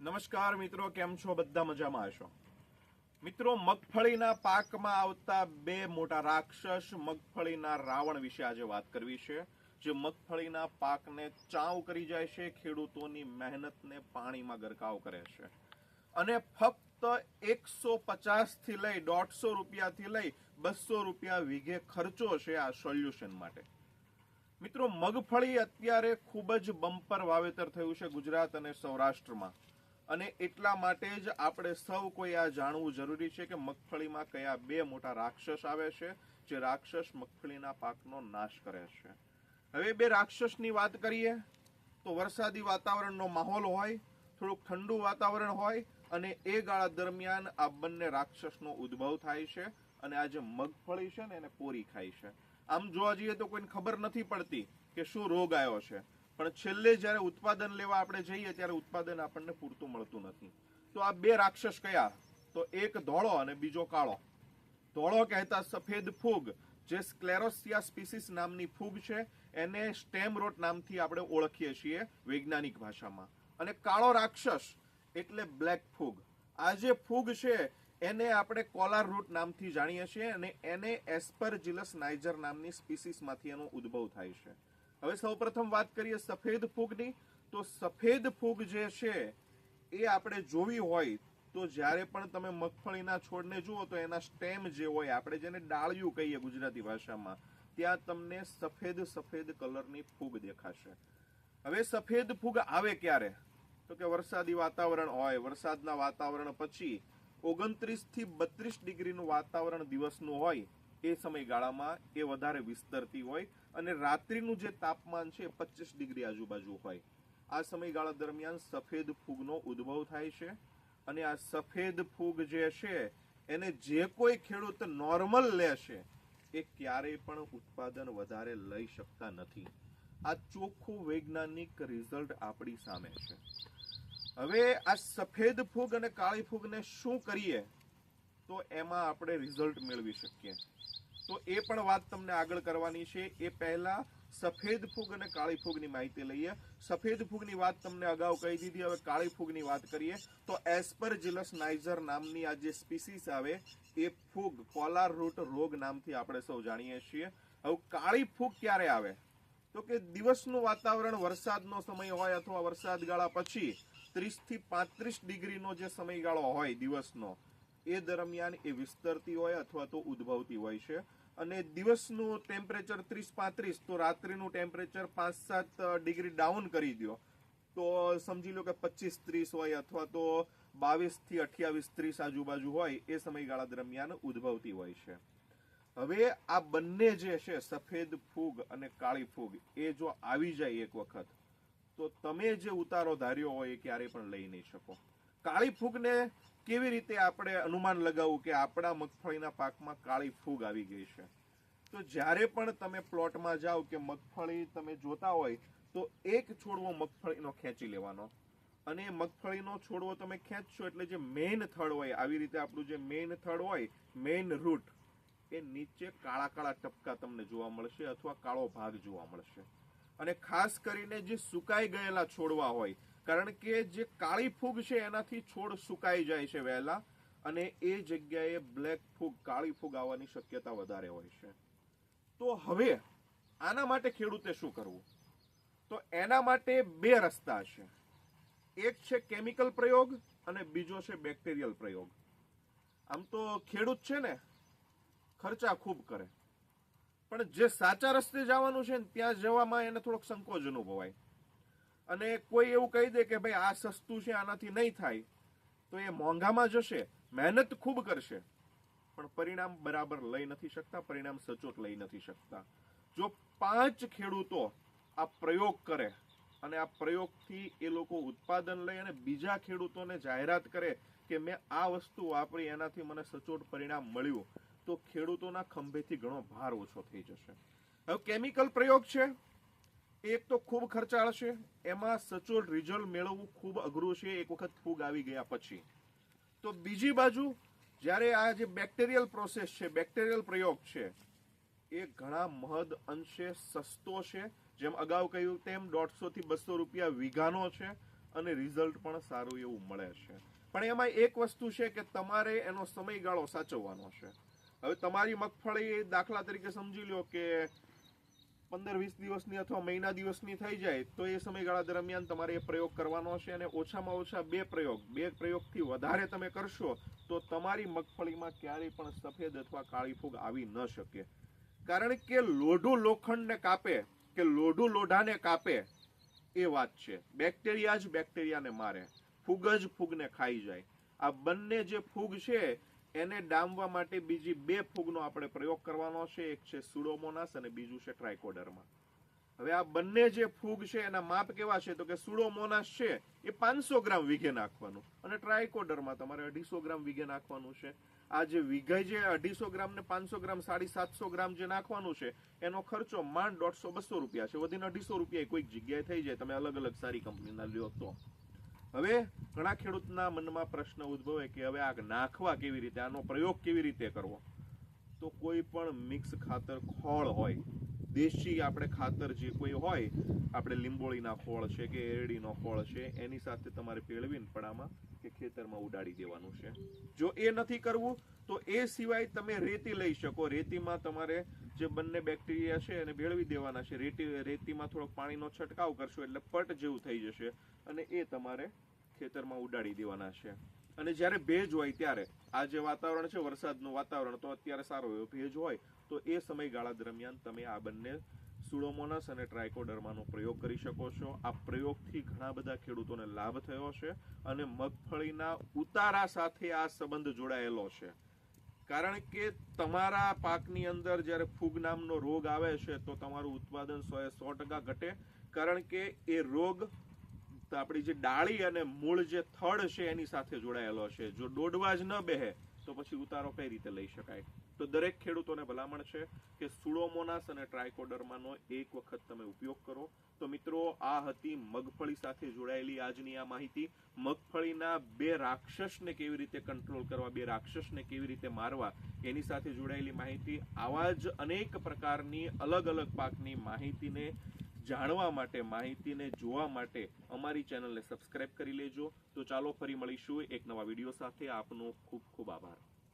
નમસ્કાર મિત્રો, કેમ છો? બધા મજામાં હશો? મિત્રો, મગફળીના પાકમાં આવતા બે મોટા રાક્ષસ મગફળીના રાવણ વિશે આજે વાત કરવી છે, જે મગફળીના પાકને ચાવ કરી જાય છે, ખેડૂતોની મહેનતને પાણીમાં ગરકાવ કરે છે. અને ફક્ત એકસો પચાસથી લઈ, દોઢસો રૂપિયાથી લઈ, બસો રૂપિયા વીઘે ખર્ચો છે આ સોલ્યુશન માટે. મિત્રો, મગફળી અત્યારે ખૂબ જ બમ્પર વાવેતર થયું છે ગુજરાત અને સૌરાષ્ટ્રમાં. અને એટલા માટે જ આપણે સૌ કોઈ આ જાણવું જરૂરી છે કે મગફળીમાં કયા બે મોટા રાક્ષસ આવે છે, જે રાક્ષસ મગફળીના પાકનો નાશ કરે છે. હવે બે રાક્ષસની વાત કરીએ, તો વરસાદી વાતાવરણનો માહોલ હોય, થોડુંક ઠંડુ વાતાવરણ હોય, અને એ ગાળા દરમિયાન આ બંને રાક્ષસનો ઉદ્ભવ થાય છે, અને આ જે મગફળી છે ને એને પોરી ખાય છે. આમ જોવા જઈએ તો કોઈને ખબર નથી પડતી કે શું રોગ આવ્યો છે. પણ છેલ્લે જ્યારે ઉત્પાદન લેવા આપણે જઈએ ત્યારે ઉત્પાદન આપણને પૂરતું મળતું નથી. તો આ બે રાક્ષસ કયા? તો એક ધોળો અને બીજો કાળો. ધોળો કહેતા સફેદ ફૂગ, જે સ્ક્લેરોસિયા સ્પીસીસ નામની ફૂગ છે, એને સ્ટેમ રોટ નામથી આપણે ઓળખીએ છીએ વૈજ્ઞાનિક ભાષામાં. અને કાળો રાક્ષસ, એટલે બ્લેક ફૂગ. આ જે ફૂગ છે, એને આપણે કોલાર રૂટ નામથી જાણીએ છીએ અને એને એસ્પરજિલસ નાઇજર નામની સ્પીસીસમાંથી એનો ઉદ્ભવ થાય છે. હવે સૌપ્રથમ વાત કરીએ સફેદ ફૂગની. તો સફેદ ફૂગ જે છે, એ આપણે જોવી હોય તો જ્યારે પણ તમે મગફળીના છોડને જુઓ તો એના સ્ટેમ જે હોય, આપણે જેને ડાળિયું કહીએ ગુજરાતી ભાષામાં, ત્યાં તમને સફેદ સફેદ કલરની ફૂગ દેખાશે. હવે સફેદ ફૂગ આવે ક્યારે? તો કે વરસાદી વાતાવરણ હોય, વરસાદના વાતાવરણ પછી ઓગણત્રીસથી બત્રીસ ડિગ્રીનું વાતાવરણ દિવસનું હોય એ સમયગાળામાં એ વધારે વિસ્તરતી હોય અને રાત્રિનું જે તાપમાન છે પચીસ ડિગ્રી આજુબાજુ હોય. આ સમયગાળા દરમિયાન સફેદ ફૂગનો ઉદ્ભવ થાય છે અને આ સફેદ ફૂગ જે છે, એને જે કોઈ ખેડૂત નોર્મલ લેશે એ ક્યારેય પણ ઉત્પાદન વધારે લઈ શકતા નથી. આ ચોખ્ખું વૈજ્ઞાનિક રિઝલ્ટ આપણી સામે છે. હવે આ સફેદ ફૂગ અને કાળી ફૂગને શું કરીએ? તો એમાં આપણે રિઝલ્ટ મેળવી શકીએ. તો એ પણ વાત તમને આગળ કરવાની છે. એ પહેલા સફેદ ફૂગ અને કાળી ફૂગની માહિતી લઈએ. સફેદ ફૂગની વાત તમને અગાઉ કહી દીધી, હવે કાળી ફૂગની વાત કરીએ. તો એસ્પરજિલસ નાઇઝર નામની આ જે સ્પીસીસ આવે, એ ફૂગ કોલાર રૂટ રોગ નામથી આપણે સૌ જાણીએ છીએ. હવે કાળી ફૂગ ક્યારે આવે? તો કે દિવસનું વાતાવરણ વરસાદનો સમય હોય અથવા વરસાદ ગાળા પછી ત્રીસથી પાંત્રીસ ડિગ્રીનો જે સમયગાળો હોય દિવસનો એ દરમિયાન એ વિસ્તરતી હોય અથવા તો ઉદ્ભવતી હોય છે. અને દિવસનું ટેમ્પરેચર ત્રીસ પાંત્રીસ, તો રાત્રિનું ટેમ્પરેચર પાંચ સાત ડિગ્રી ડાઉન કરી દો તો સમજી લો કે પચીસ ત્રીસ હોય અથવા તો બાવીસથી અઠ્યાવીસ ત્રીસ આજુબાજુ હોય, એ સમયગાળા દરમિયાન ઉદ્ભવતી હોય છે. હવે આ બંને જે છે, સફેદ ફૂગ અને કાળી ફૂગ, એ જો આવી જાય એક વખત, તો તમે જે ઉતારો ધાર્યો હોય એ ક્યારેય પણ લઈ નહીં શકો. કાળી ફૂગને કેવી રીતે આપણે અનુમાન લગાવવું કે આપણા મગફળીના પાકમાં કાળી ફૂગ આવી ગઈ છે? તો જ્યારે પણ તમે પ્લોટમાં જાઓ કે મગફળી તમે જોતા હોય, તો એક છોડવો મગફળીનો ખેંચી લેવાનો. અને મગફળીનો છોડવો તમે ખેંચશો એટલે જે મેઇન થડ હોય, આવી રીતે આપણું જે મેઇન થડ હોય મેઇન રૂટ એ નીચે કાળા કાળા ટપકા તમને જોવા મળશે અથવા કાળો ભાગ જોવા મળશે. અને ખાસ કરીને જે સુકાઈ ગયેલા છોડવા હોય કારણ કે જે કાળી ફૂગ છે, એનાથી છોડ સુકાઈ જાય છે વહેલા અને એ જગ્યાએ બ્લેક ફૂગ, કાળી ફૂગ આવવાની શક્યતા વધારે હોય છે. તો હવે આના માટે ખેડૂતે શું કરવું? તો એના માટે બે રસ્તા છે. એક છે કેમિકલ પ્રયોગ અને બીજો છે બેક્ટેરિયલ પ્રયોગ. આમ તો ખેડૂત છે ને, ખર્ચા ખૂબ કરે. પણ જે સાચા રસ્તે જવાનું છે ને, ત્યાં જવામાં એને થોડોક સંકોચ અનુભવાય. અને કોઈ એવું કહી દે કે ભાઈ આ સસ્તું છે, આનાથી નહીં થાય, તો એ મોંઘામાં જશે, મહેનત ખૂબ કરશે. પણ પરિણામ બરાબર લઈ નથી શકતા, પરિણામ સચોટ લઈ નથી શકતા. જો પાંચ ખેડૂતો આ પ્રયોગ કરે અને આ પ્રયોગથી એ લોકો ઉત્પાદન લઈ અને બીજા ખેડૂતોને જાહેરાત કરે કે મેં આ વસ્તુ વાપરી, એનાથી મને સચોટ પરિણામ મળ્યું, તો ખેડૂતોના ખંભેથી ઘણો ભાર ઓછો થઈ જશે. હવે કેમિકલ પ્રયોગ છે. એક તો ખૂબ ખર્ચાળ છે, એમાં સચોટ રિઝલ્ટ મેળવવું ખૂબ અઘરું છે, એક વખત ફૂગ આવી ગયા પછી. તો બીજી બાજુ, જ્યારે આ જે બેક્ટેરિયલ પ્રોસેસ છે, બેક્ટેરિયલ પ્રયોગ છે, એ ઘણા મહદ અંશે સસ્તો છે. જેમ અગાઉ કહ્યું તેમ દોઢસોથી બસો રૂપિયા વીઘાનો છે અને રિઝલ્ટ પણ સારું એવું મળે છે. પણ એમાં એક વસ્તુ છે કે તમારે એનો સમયગાળો સાચવવાનો છે. હવે તમારી મગફળી દાખલા તરીકે સમજી લો કે પંદર, વીસ દિવસની અથવા મહિના દિવસની થઈ જાય, તો એ સમયગાળા દરમિયાન તમારે એ પ્રયોગ કરવાનો હશે અને ઓછામાં ઓછા બે પ્રયોગ, બે પ્રયોગથી વધારે તમે કરશો, તો તમારી મગફળીમાં ક્યારેય પણ સફેદ અથવા કાળી ફૂગ આવી ન શકે. કારણ કે લોઢું લોખંડને કાપે, કે લોઢું લોઢાને કાપે, એ વાત છે. બેક્ટેરિયા જ બેક્ટેરિયાને મારે. ફૂગ જ ફૂગને ખાઈ જાય. આ બંને જે ફૂગ છે એને ડામવા માટે બીજી બે ફૂગનો આપણે પ્રયોગ કરવાનો છે. એક છે સુડોમોનાસ અને બીજું છે ટ્રાયકોડરમાં. હવે આ બંને જે ફૂગ છે, એના માપ કેવા છે? તો કે સુડોમોનાસ છે, એ પાંચસો ગ્રામ વીઘે નાખવાનું. અને ટ્રાયકોડરમાં તમારે અઢીસો ગ્રામ વીઘે નાખવાનું છે. આ જે વીઘે જે અઢીસો ગ્રામ ને પાંચસો ગ્રામ, સાડી સાતસો ગ્રામ જે નાખવાનું છે, એનો ખર્ચો માંડ દોઢસો બસો રૂપિયા છે. વધીને અઢીસો રૂપિયા કોઈક જગ્યાએ થઈ જાય. તમે અલગ અલગ સારી કંપનીના લ્યો તો. હવે ઘણા ખેડૂતના મનમાં પ્રશ્ન ઉદ્ભવે કે હવે આ નાખવા કેવી રીતે, આનો પ્રયોગ કેવી રીતે કરવો? તો કોઈ પણ મિક્સ ખાતર ખોળ હોય, દેશી આપણે ખાતર જે કોઈ હોય, આપણે લીંબોળીના ખોળ છે કે એરડીનો ખોળ છે, એની સાથે તમારે પેળવીને પડામાં કે ખેતરમાં ઉડાડી દેવાનું છે. જો એ નથી કરવું, તો એ સિવાય તમે રેતી લઈ શકો. રેતીમાં તમારે જે બંને બેક્ટેરિયા છે એને ભેળવી દેવાના છે. રેતી, રેતીમાં થોડોક પાણીનો છંટકાવ કરશો એટલે પટ જેવું થઈ જશે અને એ તમારે ખેતરમાં ઉડાડી દેવાના છે. અને જ્યારે ભેજ હોય ત્યારે, આ જે વાતાવરણ છે, વરસાદનું વાતાવરણ, તો અત્યારે સારો એવો ભેજ હોય, તો એ સમયગાળા દરમિયાન તમે આ બંને સુડોમોનસ અને ટ્રાયકોડર્માનો પ્રયોગ કરી શકો છો. આ પ્રયોગથી ઘણા બધા ખેડૂતોને લાભ થયો છે અને મગફળીના ઉતારા સાથે આ સંબંધ જોડાયેલો છે. કારણ કે તમારા પાકની અંદર જ્યારે ફૂગ નામનો રોગ આવે છે, તો તમારું ઉત્પાદન સો એ સો ટકા ઘટે. કારણ કે એ રોગ આપણી જે ડાળી અને મૂળ જે થડ છે, એની સાથે જોડાયેલો છે. જો દોડવા જ ન બેહે, તો પછી ઉતારો કઈ રીતે લઈ શકાય? તો દરેક ખેડૂતોને ભલામણ છે કે સુડોમોનાસ અને ટ્રાઇકોડર્માનો એક વખત તમે ઉપયોગ કરો. તો મિત્રો, આ હતી મગફળી સાથે જોડાયેલી આજની આ માહિતી. મગફળીના બે રાક્ષસને કેવી રીતે કંટ્રોલ કરવા, બે રાક્ષસને કેવી રીતે મારવા, એની સાથે જોડાયેલી માહિતી. આવા જ અનેક પ્રકારની અલગ અલગ પાકની માહિતીને જાણવા માટે, માહિતીને જોવા માટે અમારી ચેનલને સબસ્ક્રાઇબ કરી લેજો. તો ચાલો ફરી મળીશું એક નવા વીડિયો સાથે. આપનો ખૂબ ખૂબ આભાર.